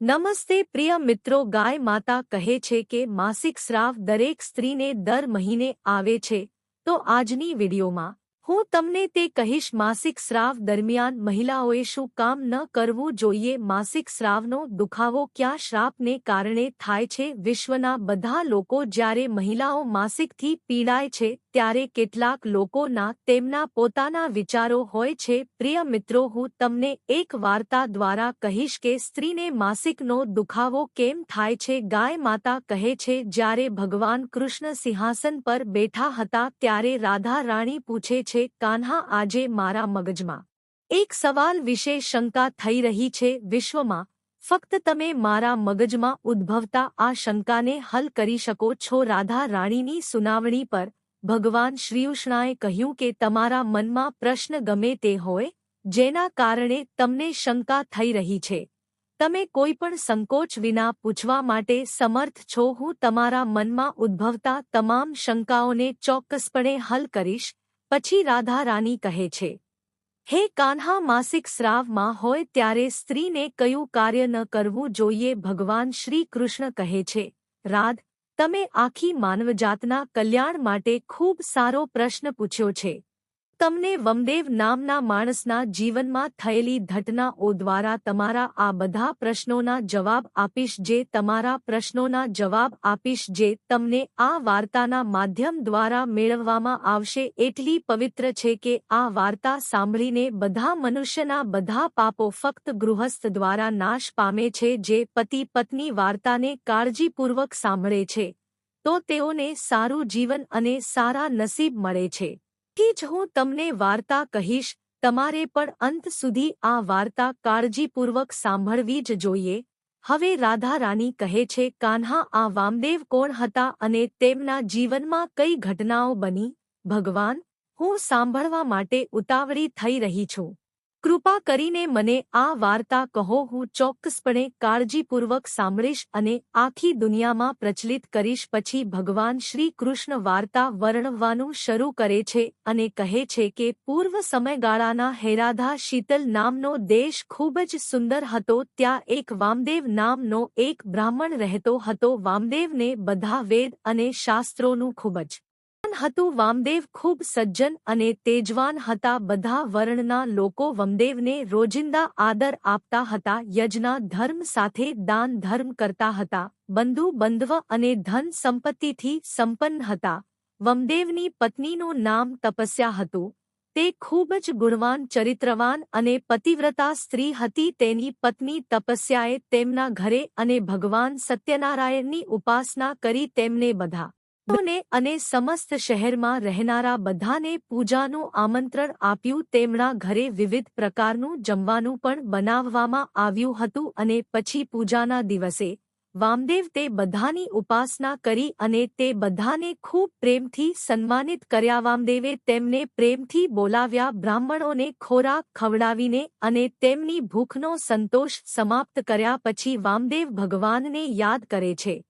નમસ્તે પ્રિય મિત્રો, ગાય માતા કહે છે કે માસિક સ્રાવ દરેક સ્ત્રીને દર મહિને આવે છે. તો આજની વિડીયોમાં હું તમને તે કહીશ, માસિક સ્રાવ દરમિયાન મહિલાઓએ શું કામ ન કરવું જોઈએ? માસિક સ્રાવનો દુખાવો ક્યાં શ્રાપને કારણે થાય છે? વિશ્વના બધા લોકો જ્યારે મહિલાઓ માસિકથી પીડાય છે, ત્યારે કેટલાક લોકોના તેમના પોતાના વિચારો હોય છે. પ્રિય મિત્રો, હું તમને એક વાર્તા દ્વારા કહીશ કે સ્ત્રીને માસિકનો દુખાવો કેમ થાય છે? ગાય માતા કહે છે, જ્યારે ભગવાન કૃષ્ણ સિંહાસન પર બેઠા હતા ત્યારે રાધા રાણી પૂછે છે કાન્હા આજે મારા મગજમાં. એક સવાલ વિશે શંકા થઈ રહી છે વિશ્વમાં, ફક્ત તમે મારા મગજમાં ઉદ્ભવતા આ શંકાને હલ કરી શકો છો. રાધા રાણીની સુનાવણી પર ભગવાન શ્રીકૃષ્ણાએ કહ્યું કે તમારા મનમાં પ્રશ્ન ગમે તે હોય, જેના કારણે તમને શંકા થઈ રહી છે. તમે કોઈ પણ સંકોચ વિના પૂછવા માટે સમર્થ છો. હું તમારા મનમાં ઉદ્ભવતા તમામ શંકાઓને ચોક્કસપણે હલ કરીશ. પછી રાધા રાની કહે છે, હે કાન્હા માસિક સ્રાવમાં હોય ત્યારે સ્ત્રીને કયું કાર્ય ન કરવું જોઈએ ભગવાન શ્રી કૃષ્ણ કહે છે, રાધ, તમે આખી માનવજાતના કલ્યાણ માટે ખૂબ સારો પ્રશ્ન પૂછ્યો છે. તમને વમદેવ નામના માણસના જીવનમાં થયેલી ઘટનાઓ દ્વારા તમારા આ બધા પ્રશ્નોના જવાબ આપીશ જે તમારા પ્રશ્નોના જવાબ આપીશ જે તમને આ વાર્તાના માધ્યમ દ્વારા મેળવવામાં આવશે. એટલી પવિત્ર છે કે આ વાર્તા સાંભળીને બધા મનુષ્યના બધા પાપો ફક્ત ગૃહસ્થ દ્વારા નાશ પામે છે જે પતિ પત્ની વાર્તાને કાળજીપૂર્વક સાંભળે છે. તો તેઓને સારું જીવન અને સારા નસીબ મળે છે. થી જ હું તમને વાર્તા કહીશ, તમારે પણ અંત સુધી આ વાર્તા કાળજીપૂર્વક સાંભળવી જ જોઈએ. હવે રાધા રાની કહે છે, કાન્હા, આ વામદેવ કોણ હતા અને તેમના જીવનમાં કઈ ઘટનાઓ બની? ભગવાન, હું સાંભળવા માટે ઉતાવળી થઈ રહી છું. કૃપા કરીને મને આ વાર્તા કહો, હું ચોક્કસપણે કાળજીપૂર્વક સાંભળીશ અને આખી દુનિયામાં પ્રચલિત કરીશ, પછી ભગવાન શ્રી કૃષ્ણ વાર્તા વર્ણવવાનું શરૂ કરે છે અને કહે છે કે પૂર્વ સમયગાળાના હેરાધા શીતલ નામનો દેશ ખૂબ જ સુંદર હતો, ત્યાં એક વામદેવ નામનો એક બ્રાહ્મણ રહેતો હતો, વામદેવને બધા વેદ અને શાસ્ત્રોનું ખૂબ જ હતું વામદેવ ખૂબ સજ્જન અને તેજવાન હતા. બધા વર્ણના લોકો વમદેવને રોજિંદા આદર આપતા હતા. યજ્ઞા ધર્મ સાથે દાન ધર્મ કરતા હતા. બંધુ, બંધવ અને ધન સંપત્તિથી સંપન્ન હતા. વમદેવની પત્નીનું નામ તપસ્યા હતું. તે ખૂબ જ ગુણવાન, ચરિત્રવાન અને પતિવ્રતા સ્ત્રી હતી. તેની પત્ની તપસ્યાએ તેમના ઘરે અને ભગવાન સત્યનારાયણની ઉપાસના કરી તેમને બધા ને અને સમસ્ત શહેરમાં રહેનારા બધાને પૂજાનું આમંત્રણ આપ્યું. તેમના ઘરે વિવિધ પ્રકારનું જમવાનું પણ બનાવવામાં આવ્યું હતું અને પછી પૂજાના દિવસે વામદેવ તે બધાની ઉપાસના કરી અને તે બધાને ખૂબ પ્રેમથી સન્માનિત કર્યા. વામદેવે તેમને પ્રેમથી બોલાવ્યા. બ્રાહ્મણોને ખોરાક ખવડાવીને અને તેમની ભૂખનો સંતોષ સમાપ્ત કર્યા. પછી વામદેવ ભગવાનને યાદ કરે છે.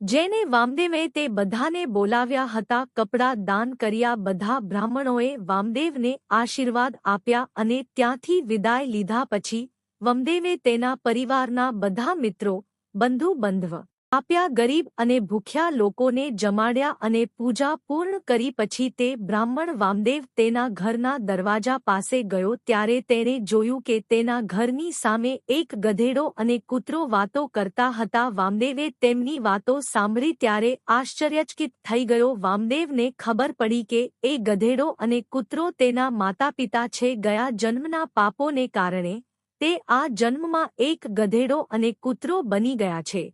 જેને વામદેવે તે બધાને બોલાવ્યા હતા, કપડાં દાન કર્યા, બધા બ્રાહ્મણોએ વામદેવને આશીર્વાદ આપ્યા અને ત્યાંથી વિદાય લીધા પછી, વમદેવે તેના પરિવારના બધા મિત્રો બંધુ બંધવ આપ્યા ગરીબ અને ભૂખ્યા લોકોને જમાડ્યા અને પૂજા પૂર્ણ કરી પછી તે બ્રાહ્મણ વામદેવ તેના ઘરના દરવાજા પાસે ગયો ત્યારે તેણે જોયું કે તેના ઘરની સામે એક ગધેડો અને કૂતરો વાતો કરતા હતા. વામદેવે તેમની વાતો સાંભળી ત્યારે આશ્ચર્યચકિત થઈ ગયો. વામદેવને ખબર પડી કે એ ગધેડો અને કૂતરો તેના માતાપિતા છે. ગયા જન્મના પાપોને કારણે તે આ જન્મમાં એક ગધેડો અને કૂતરો બની ગયા છે.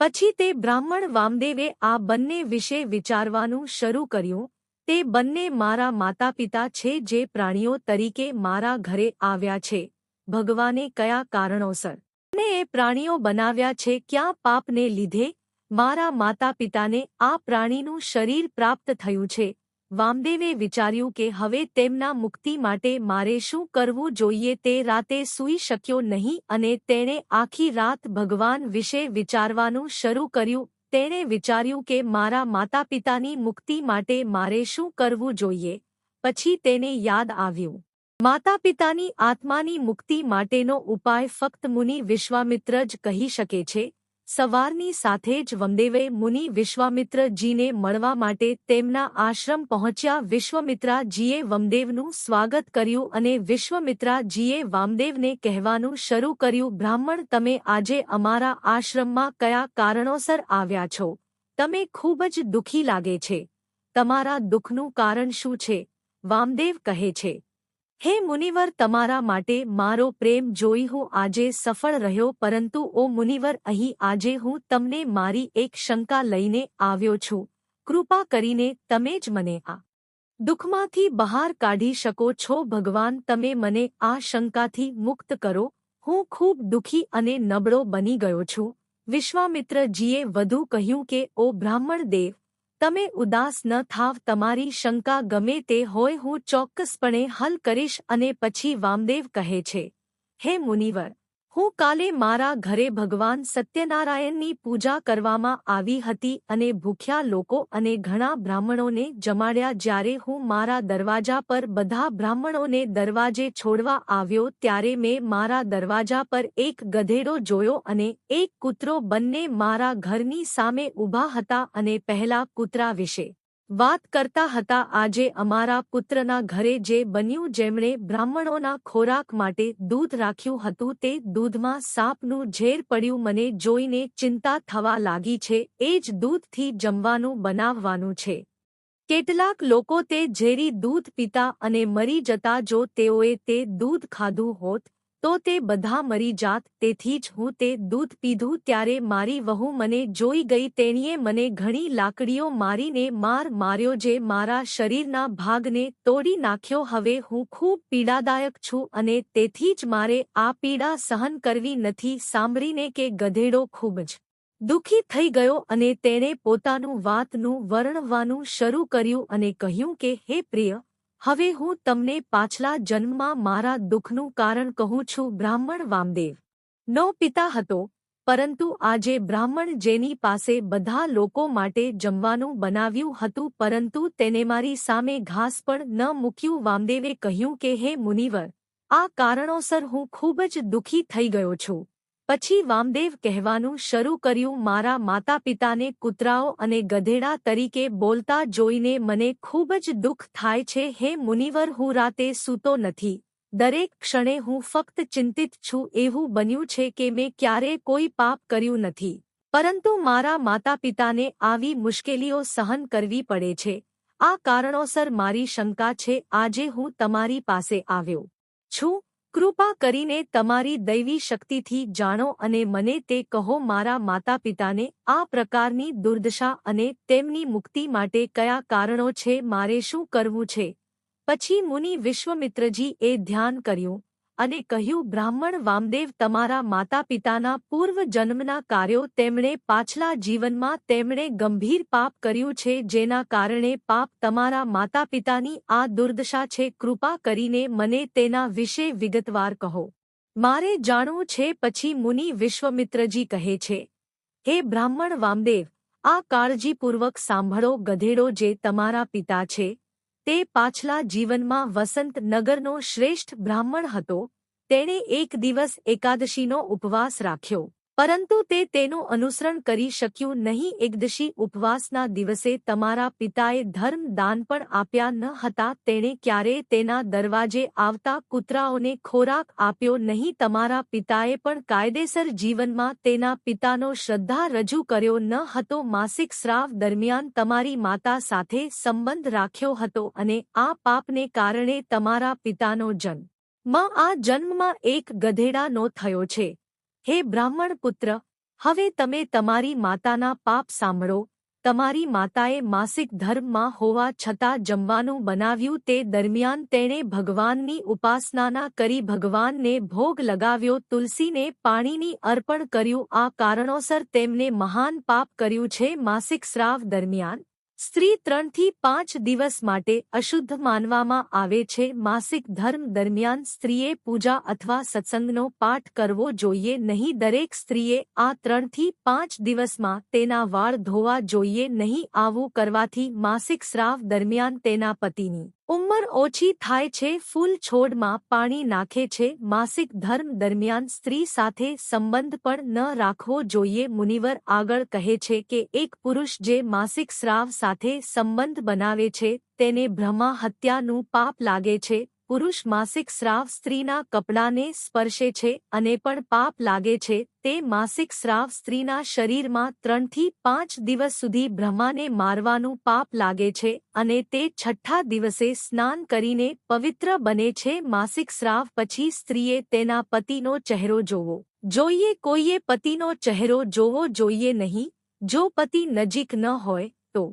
પછી તે બ્રાહ્મણ વામદેવે આ બંને વિશે વિચારવાનું શરૂ કર્યું. તે બંને મારા માતાપિતા છે જે પ્રાણીઓ તરીકે મારા ઘરે આવ્યા છે. ભગવાને કયા કારણોસર ને એ પ્રાણીઓ બનાવ્યા છે, ક્યાં પાપને લીધે મારા માતાપિતાને આ પ્રાણીનું શરીર પ્રાપ્ત થયું છે. વામદેવે વિચાર્યું કે હવે તેમના મુક્તિ માટે મારે શું કરવું જોઈએ તે રાતે સૂઈ શક્યો નહીં અને તેણે આખી રાત ભગવાન વિશે વિચારવાનું શરૂ કર્યું. તેણે વિચાર્યું કે મારા માતાપિતાની મુક્તિ માટે મારે શું કરવું જોઈએ. પછી તેને યાદ આવ્યું. માતા પિતાની આત્માની મુક્તિ માટેનો ઉપાય ફક્ત મુનિ વિશ્વામિત્ર જ કહી શકે છે. સવારની સાથે જ વમદેવે મુનિ વિશ્વામિત્રજીને મળવા માટે તેમના આશ્રમ પહોંચ્યા. વિશ્વમિત્રાજીએ વમદેવનું સ્વાગત કર્યું અને વિશ્વમિત્રાજીએ વામદેવને કહેવાનું શરૂ કર્યું, બ્રાહ્મણ, તમે આજે અમારા આશ્રમમાં કયા કારણોસર આવ્યા છો? તમે ખૂબ જ દુઃખી લાગે છે. તમારા દુઃખનું કારણ શું છે? વામદેવ કહે છે હે મુનિવર, તમારા માટે મારો પ્રેમ જોઈ હું આજે સફળ રહ્યો, પરંતુ ઓ મુનિવર, અહીં આજે હું તમને મારી એક શંકા લઈને આવ્યો છું. કૃપા કરીને તમે જ મને આ દુઃખમાંથી બહાર કાઢી શકો છો. ભગવાન, તમે મને આ શંકાથી મુક્ત કરો. હું ખૂબ દુઃખી અને નબળો બની ગયો છું. વિશ્વામિત્રજીએ વધુ કહ્યું કે, ઓ બ્રાહ્મણ દેવ તમે ઉદાસ ન થાવ, તમારી શંકા ગમે તે હોય હું ચોક્કસપણે હલ કરીશ અને પછી વામદેવ કહે છે, હે મુનિવર હું કાલે મારા ઘરે ભગવાન સત્યનારાયણની પૂજા કરવામાં આવી હતી અને ભૂખ્યા લોકો અને ઘણા બ્રાહ્મણોને જમાડ્યા જ્યારે હું મારા દરવાજા પર બધા બ્રાહ્મણોને દરવાજે છોડવા આવ્યો ત્યારે મેં મારા દરવાજા પર એક ગધેડો જોયો અને એક કૂતરો બંને મારા ઘરની સામે ઊભા હતા અને પહેલા કૂતરા વિશે વાત કરતા હતા આજે અમારા પુત્રના ઘરે જે બન્યું જેમણે બ્રાહ્મણોના ખોરાક માટે દૂધ રાખ્યું હતું તે દૂધમાં સાપનું ઝેર પડ્યું મને જોઈને ચિંતા થવા લાગી છે, એ જ દૂધથી જમવાનું બનાવવાનું છે. કેટલાક લોકો તે ઝેરી દૂધ પીતા અને મરી જતા જો તેઓએ તે દૂધ ખાધું હોત તો તે બધા મરી જાત, તેથી જ હું તે દૂધ પીધું ત્યારે મારી વહુ મને જોઈ ગઈ તેણીએ મને ઘણી લાકડીઓ મારીને માર માર્યો જે મારા શરીરના ભાગને તોડી નાખ્યો. હવે હું ખૂબ પીડાદાયક છું અને તેથી જ મારે આ પીડા સહન કરવી નથી. સાંભળીને કે ગધેડો ખૂબ જ દુઃખી થઈ ગયો અને તેણે પોતાનું વાતનું વર્ણવાનું શરૂ કર્યું અને કહ્યું કે, હે પ્રિય હવે હું તમને પાછલા જન્મમાં મારા દુઃખનું કારણ કહું છું, બ્રાહ્મણ વામદેવ. નો પિતા હતો, પરંતુ આજે બ્રાહ્મણ જેની પાસે બધા લોકો માટે જમવાનું બનાવ્યું હતું, પરંતુ તેને મારી સામે ઘાસ પણ ન મૂક્યું. વામદેવે કહ્યું કે, હે મુનિવર, આ કારણોસર હું ખૂબ જ દુઃખી થઈ ગયો છું. પછી વામદેવ કહેવાનું શરૂ કર્યું, મારા માતા પિતાને કૂતરાઓ અને ગધેડા તરીકે બોલતા જોઈને મને ખૂબ જ દુઃખ થાય છે. હે મુનિવર, હું રાતે સૂતો નથી. દરેક ક્ષણે હું ફક્ત ચિંતિત છું. એવું બન્યું છે કે મેં ક્યારે કોઈ પાપ કર્યું નથી. પરંતુ મારા માતા પિતાને આવી મુશ્કેલીઓ સહન કરવી પડે છે. આ કારણોસર મારી શંકા છે. આજે હું તમારી પાસે આવ્યો છું. કૃપા કરીને તમારી દૈવી શક્તિથી જાણો અને મને તે કહો મારા માતા પિતાને આ પ્રકારની દુર્દશા અને તેમની મુક્તિ માટે કયા કારણો છે, મારે શું કરવું છે? પછી મુનિ વિશ્વમિત્રજીએ ધ્યાન કર્યું. અને કહ્યું, બ્રાહ્મણ વામદેવ તમારા માતા પિતાના પૂર્વ જન્મના કાર્યો તેમણે પાછલા જીવનમાં તેમણે ગંભીર પાપ કર્યું છે, જેના કારણે પાપ તમારા માતા પિતાની આ દુર્દશા છે. કૃપા કરીને મને તેના વિશે વિગતવાર કહો. મારે જાણવું છે, પછી મુનિ વિશ્વમિત્રજી કહે છે. હે બ્રાહ્મણ વામદેવ, આ કાળજીપૂર્વક સાંભળો ગધેડો જે તમારા પિતા છે. તે પાછલા જીવનમાં વસંત નગરનો શ્રેષ્ઠ બ્રાહ્મણ હતો. તેણે એક દિવસ એકાદશીનો ઉપવાસ રાખ્યો. પરંતુ તે તેનું અનુસરણ કરી શક્યું નહીં. એકદશી ઉપવાસના દિવસે તમારા પિતાએ ધર્મ દાન પણ આપ્યા ન હતા. તેણે ક્યારેય તેના દરવાજે આવતા કૂતરાઓને ખોરાક આપ્યો નહીં. તમારા પિતાએ પણ કાયદેસર જીવનમાં તેના પિતાનો શ્રદ્ધા રજૂ કર્યો ન હતો. માસિક સ્રાવ દરમિયાન તમારી માતા સાથે સંબંધ રાખ્યો હતો અને આ પાપને કારણે તમારા પિતાનો જન્મમાં આ જન્મમાં એક ગધેડાનો થયો છે. હે બ્રાહ્મણ પુત્ર, હવે તમે તમારી માતાના પાપ સાંભળો. તમારી માતાએ માસિક ધર્મમાં હોવા છતાં જમવાનું બનાવ્યું તે દરમિયાન તેણે ભગવાનની ઉપાસનાના કરી ભગવાનને ભોગ લગાવ્યો, તુલસીને પાણીની અર્પણ કર્યું. આ કારણોસર તેમને મહાન પાપ કર્યું છે માસિક સ્રાવ દરમિયાન. સ્ત્રી ત્રણથી પાંચ દિવસ માટે અશુદ્ધ માનવામાં આવે છે. માસિક ધર્મ દરમિયાન સ્ત્રીએ પૂજા અથવા સત્સંગનો પાઠ કરવો જોઈએ નહીં. દરેક સ્ત્રીએ આ ત્રણથી પાંચ દિવસમાં તેના વાળ ધોવા જોઈએ નહીં. આવું કરવાથી માસિક સ્રાવ દરમિયાન તેના પતિની ઉંમર ઓછી થાય છે, ફૂલ છોડમાં પાણી નાખે છે, માસિક ધર્મ દરમિયાન સ્ત્રી સાથે સંબંધ પણ ન રાખવો જોઈએ, મુનિવર આગળ કહે છે કે એક પુરુષ જે માસિક સ્રાવ સાથે સંબંધ બનાવે છે, તેને બ્રહ્મા હત્યાનું પાપ લાગે છે પુરુષ માસિક સ્રાવ સ્ત્રીના કપડાને સ્પર્શે છે અને પણ પાપ લાગે છે, તે માસિક સ્રાવ સ્ત્રીના શરીરમાં ત્રણથી પાંચ દિવસ સુધી બ્રહ્માને મારવાનું પાપ લાગે છે અને તે છઠ્ઠા દિવસે સ્નાન કરીને પવિત્ર બને છે. માસિક સ્રાવ પછી સ્ત્રીએ તેના પતિનો ચહેરો જોવો. જોઈએ કોઈએ પતિનો ચહેરો જોવો જોઈએ નહીં. જો પતિ નજીક ન હોય તો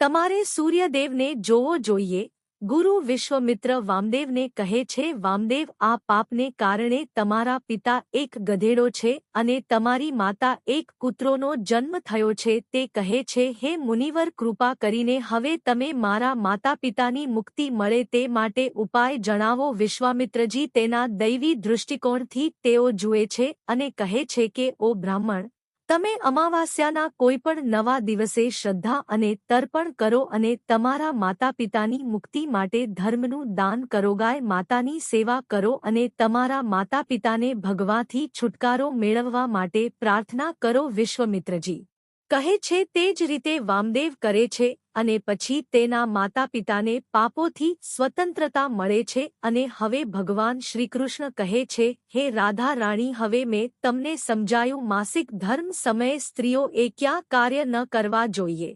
તમારે સૂર્યદેવને જોવો જોઈએ. ગુરુ વિશ્વમિત્ર વામદેવને કહે છે, વામદેવ, આ પાપને કારણે તમારા પિતા એક ગધેડો છે અને તમારી માતા એક કૂતરોનો જન્મ થયો છે. તે કહે છે, હે મુનિવર, કૃપા કરીને હવે તમે મારા માતા પિતાની મુક્તિ મળે તે માટે ઉપાય જણાવો. વિશ્વામિત્રજી તેના દૈવી દૃષ્ટિકોણથી તેઓ જુએ છે અને કહે છે કે, ઓ બ્રાહ્મણ તમે અમાવાસ્યાના કોઈપણ નવા દિવસે શ્રદ્ધા અને તર્પણ કરો અને તમારા માતા પિતાની મુક્તિ માટે ધર્મનું દાન કરો, ગાય માતાની સેવા કરો અને તમારા માતા પિતાને ભગવાથી છુટકારો મેળવવા માટે પ્રાર્થના કરો, વિશ્વમિત્રજી. કહે છે, તે જ રીતે વામદેવ કરે છે અને પછી તેના માતા પિતાને પાપોથી સ્વતંત્રતા મળે છે અને હવે ભગવાન શ્રીકૃષ્ણ કહે છે, હે રાધા રાણી, હવે મેં તમને સમજાયું માસિક ધર્મ સમયે સ્ત્રીઓ એ ક્યાં કાર્ય ન કરવા જોઈએ.